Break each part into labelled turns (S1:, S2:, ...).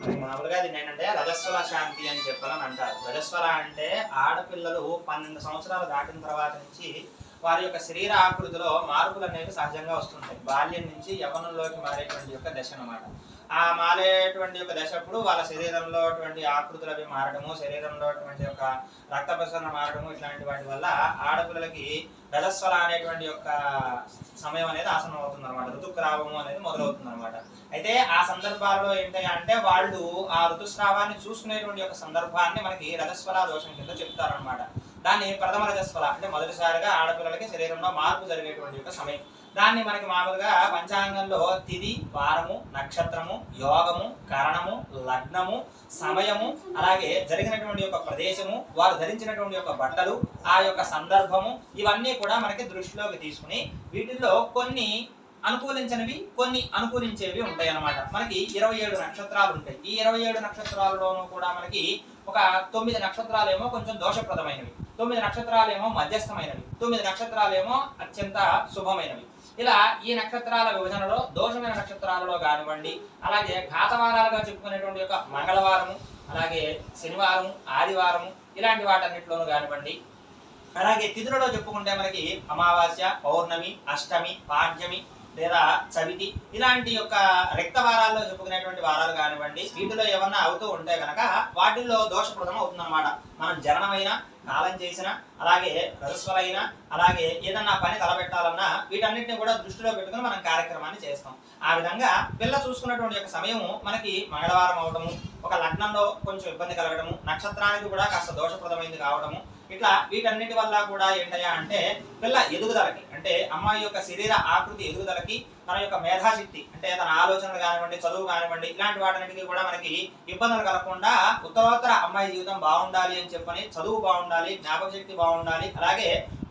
S1: మామూలుగా అది ఏంటంటే రజస్వల శాంతి అని చెప్పాలని అంటారు. రజస్వల అంటే ఆడపిల్లలు పన్నెండు సంవత్సరాలు దాటిన తర్వాత నుంచి వారి యొక్క శరీర ఆకృతిలో మార్పులు అనేవి సహజంగా వస్తుంటాయి. బాల్యం నుంచి యవనంలోకి మారేటువంటి యొక్క దశ అనమాట ఆ మారేటువంటి యొక్క దశప్పుడు వాళ్ళ శరీరంలో అటువంటి ఆకృతులు అవి మారడము శరీరంలో అటువంటి యొక్క రక్త ప్రసరణ మారడము ఇట్లాంటి వాటి వల్ల ఆడపిల్లలకి రజస్వల అనేటువంటి యొక్క సమయం అనేది ఋతుస్రావము అనేది మొదలవుతుంది అనమాట అయితే ఆ సందర్భాల్లో ఏంటంటే అంటే వాళ్ళు ఆ ఋతుస్రావాన్ని చూసుకునేటువంటి యొక్క సందర్భాన్ని మనకి రజస్వల దోషం కింద చెప్తారనమాట దాన్ని ప్రథమ రజస్వల అంటే మొదటిసారిగా ఆడపిల్లలకి శరీరంలో మార్పు జరిగేటువంటి యొక్క సమయం. దాన్ని మనకి మామూలుగా పంచాంగంలో తిది వారము నక్షత్రము యోగము కరణము లగ్నము సమయము అలాగే జరిగినటువంటి యొక్క ప్రదేశము వారు ధరించినటువంటి యొక్క బట్టలు ఆ యొక్క సందర్భము ఇవన్నీ కూడా మనకి దృష్టిలోకి తీసుకుని వీటిల్లో కొన్ని అనుకూలించనివి కొన్ని అనుకూలించేవి ఉంటాయి అన్నమాట. మనకి ఇరవై ఏడు నక్షత్రాలు ఉంటాయి. ఈ ఇరవై ఏడు నక్షత్రాలలోనూ కూడా మనకి ఒక తొమ్మిది నక్షత్రాలేమో కొంచెం దోషప్రదమైనవి. తొమ్మిది నక్షత్రాలేమో మధ్యస్థమైనవి. తొమ్మిది నక్షత్రాలేమో అత్యంత శుభమైనవి. ఇలా ఈ నక్షత్రాల విభజనలో దోషమైన నక్షత్రాలలో కానివ్వండి అలాగే ఘాతవారాలుగా చెప్పుకునేటువంటి యొక్క మంగళవారము అలాగే శనివారం ఆదివారము ఇలాంటి వాటన్నిటిలోనూ కానివ్వండి. అలాగే తిథులలో చెప్పుకుంటే మనకి అమావాస్య పౌర్ణమి అష్టమి పాడ్యమి లేదా చవితి ఇలాంటి యొక్క రక్త వారాల్లో చెప్పుకునేటువంటి వారాలు కానివ్వండి వీటిలో ఏమన్నా అవుతూ ఉంటే కనుక వాటిల్లో దోషప్రదం అవుతుందన్నమాట. మనం జననమైన కాలం చేసిన అలాగే రజస్వలైన అలాగే ఏదన్నా పని తలపెట్టాలన్నా వీటన్నిటిని కూడా దృష్టిలో పెట్టుకుని మనం కార్యక్రమాన్ని చేస్తాం. ఆ విధంగా పిల్ల చూసుకున్నటువంటి యొక్క సమయము మనకి మంగళవారం అవడము ఒక లగ్నంలో కొంచెం ఇబ్బంది కలగడము నక్షత్రానికి కూడా కాస్త దోషప్రదమైంది కావడము ఇట్లా వీటన్నిటి వల్ల కూడా ఏంటయ్యా అంటే పిల్ల ఎదుగుదలకి అంటే అమ్మాయి యొక్క శరీర ఆకృతి ఎదుగుదలకి తన యొక్క మేధాశక్తి అంటే తన ఆలోచనలు కానివ్వండి చదువు కానివ్వండి ఇలాంటి వాటన్నిటికీ కూడా మనకి ఇబ్బందులు కలగకుండా ఉత్తరోత్తర అమ్మాయి జీవితం బాగుండాలి అని చెప్పని చదువు బాగుండాలి జ్ఞాపక శక్తి బాగుండాలి అలాగే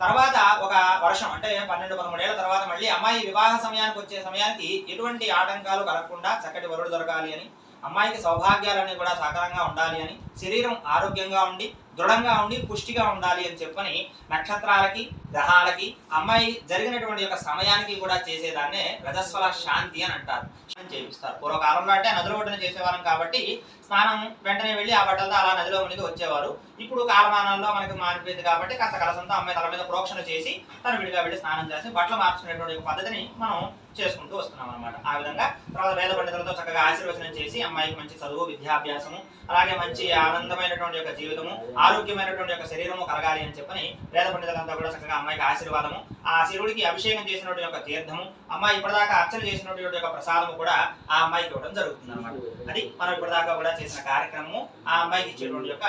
S1: తర్వాత ఒక వర్షం అంటే పన్నెండు పదమూడేళ్ళ తర్వాత మళ్ళీ అమ్మాయి వివాహ సమయానికి వచ్చే సమయానికి ఎటువంటి ఆటంకాలు కలగకుండా చక్కటి వరుడు దొరకాలి అని అమ్మాయికి సౌభాగ్యాలన్నీ కూడా సకాలంగా ఉండాలి అని శరీరం ఆరోగ్యంగా ఉండి దృఢంగా ఉండి పుష్టిగా ఉండాలి అని చెప్పని నక్షత్రాలకి గ్రహాలకి అమ్మాయి జరిగినటువంటి యొక్క సమయానికి కూడా చేసేదాన్నే రజస్వల శాంతి అని అంటారు. స్నానం చేపిస్తారు పూర్వకాలంలో అంటే నదుల ఒడ్డున చేసేవారం కాబట్టి స్నానం వెంటనే వెళ్ళి ఆ బట్టలతో అలా నదిలో మునిగి వచ్చేవారు. ఇప్పుడు కాలమానంలో మనకి మారిపోయింది కాబట్టి కాస్త కలసంతో అమ్మాయి తల మీద ప్రోక్షణ చేసి తను విడిగా వెళ్ళి స్నానం చేసి బట్టలు మార్చుకునేటువంటి పద్ధతిని మనం చేసుకుంటూ వస్తున్నాం అనమాట ఆ విధంగా తర్వాత వేద పండితులతో చక్కగా ఆశీర్వచనం చేసి అమ్మాయికి మంచి చదువు విద్యాభ్యాసము అలాగే మంచి ఆనందమైనటువంటి యొక్క జీవితము ఆరోగ్యమైనటువంటి యొక్క శరీరము కలగాలి అని చెప్పని వేద పండితులంతా కూడా చక్కగా అమ్మాయికి ఆశీర్వాదము ఆ శివుడికి అభిషేకం చేసినటువంటి యొక్క తీర్థము అమ్మాయి ఇప్పటిదాకా అర్చన చేసినటువంటి యొక్క ప్రసాదము కూడా ఆ అమ్మాయికి ఇవ్వడం జరుగుతుంది అనమాట అది మనం ఇప్పటిదాకా కూడా చేసిన కార్యక్రమము ఆ అమ్మాయికి ఇచ్చేటువంటి యొక్క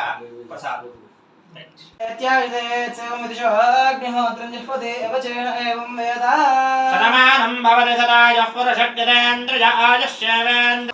S1: ప్రసాదం. శతమానం భవతి సదాయ పురుషడ్యతేంద్రజ
S2: ఆజశ్యవేంద్ర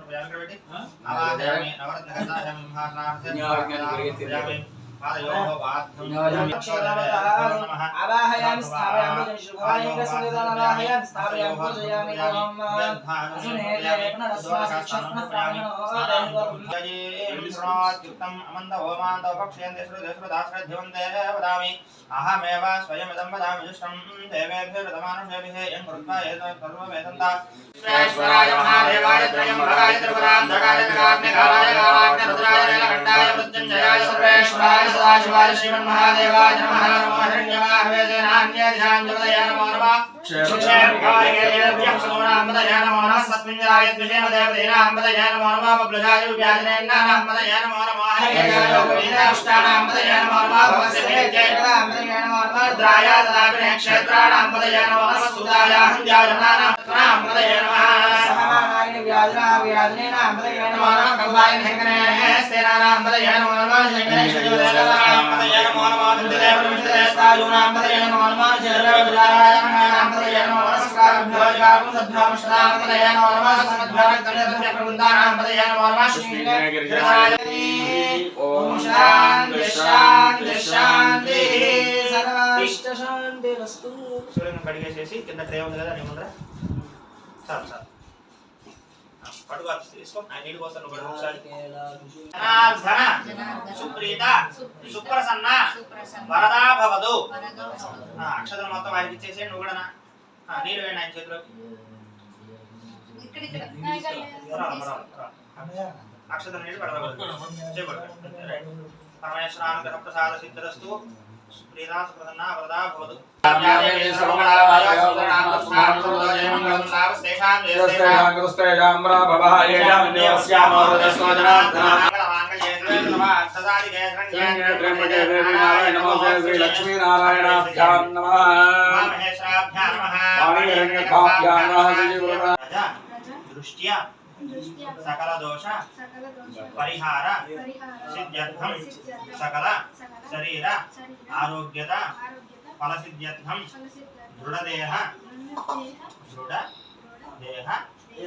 S2: යාමි නවරත්න කතා යම් මහා නාම යම් मध्यावरस्ताक्षदाय सत्सुप्रवसुन्धरा सुप्रजगसामराहो
S3: గంగే
S2: कृष्णे गोदावरस्य नमस्काराय नमस्काराय संरक्ष्य आत्मानं संरक्ष्य पुष्पाक्षतां गृहीत्वा आवाहयामि स्थापयामि शुभवायुं संविधानावाहयामि स्थापयामि पूजयामि ओम असुनेते पुनरस्मास्मिच्छस्मः
S1: अहमेव स्वयमिदं वदामि जुष्टं देवेभ्यर्दमानुषेभिः यं कृत्वा एतत् सर्वमेतन्ता विश्वेश्वराय महादेवाय त्रयम्बकाय त्रिपुरान्धकाय त्रिकाग्निकालाय कालाग्निरुद्राय नीलकण्ठाय मृत्युञ्जयाय सर्वेश्वराय सदाशिवाय श्रीमन्महादेवाय नमः नमो हिरण्यवाहवे सेनान्यध्यानजपदय नमो नमः क्षेमकाय गेयेभ्यः सोनाम्बदय नमो नमः सत्मिञ्जराय द्विजेन देवदेनाम्बदय नमो नमः बब्लजाय व्याजनेन्नाम्बदय नमो नमः हरियाय लोकवीराष्टानाम्बदय नमो नमः भवस्य वेद्यैकदाम्बदय नमो नमः रुद्राय ददाभिने क्षेत्राणाम्बदय नमो नमः सुदायाहं जायमानाम्बदय
S2: ఓం శాంతి శాంతి శాంతి సర్వాష్ట శాంతి వస్తు
S1: సూర్యుని కడిగేసేసి కింద ట్రే ఉంది కదా నీ చాలు చాలు పట్టుకో తీసుకో. ఆయన నీళ్ళు ఒకసారి. జనార్దన. సుప్రీత. సుప్రసన్న. వరదా భవదు అక్షతలు మొత్తం ఆయనకి ఇచ్చేసి నువ్వు కూడా నీళ్ళు వేయండి ఆయన చేతిలోకి. అక్షతలు నీళ్ళు పడవద్దు పరమేశ్వర అనుగ్రహ ప్రసాద సిద్ధిరస్తు. సుప్రీత సుప్రసన్న వరదా सकल दोष परिहार सिद्ध्यर्थम सकल शरीर आरोग्यता फल सिद्ध्यर्थम दृढ़देह।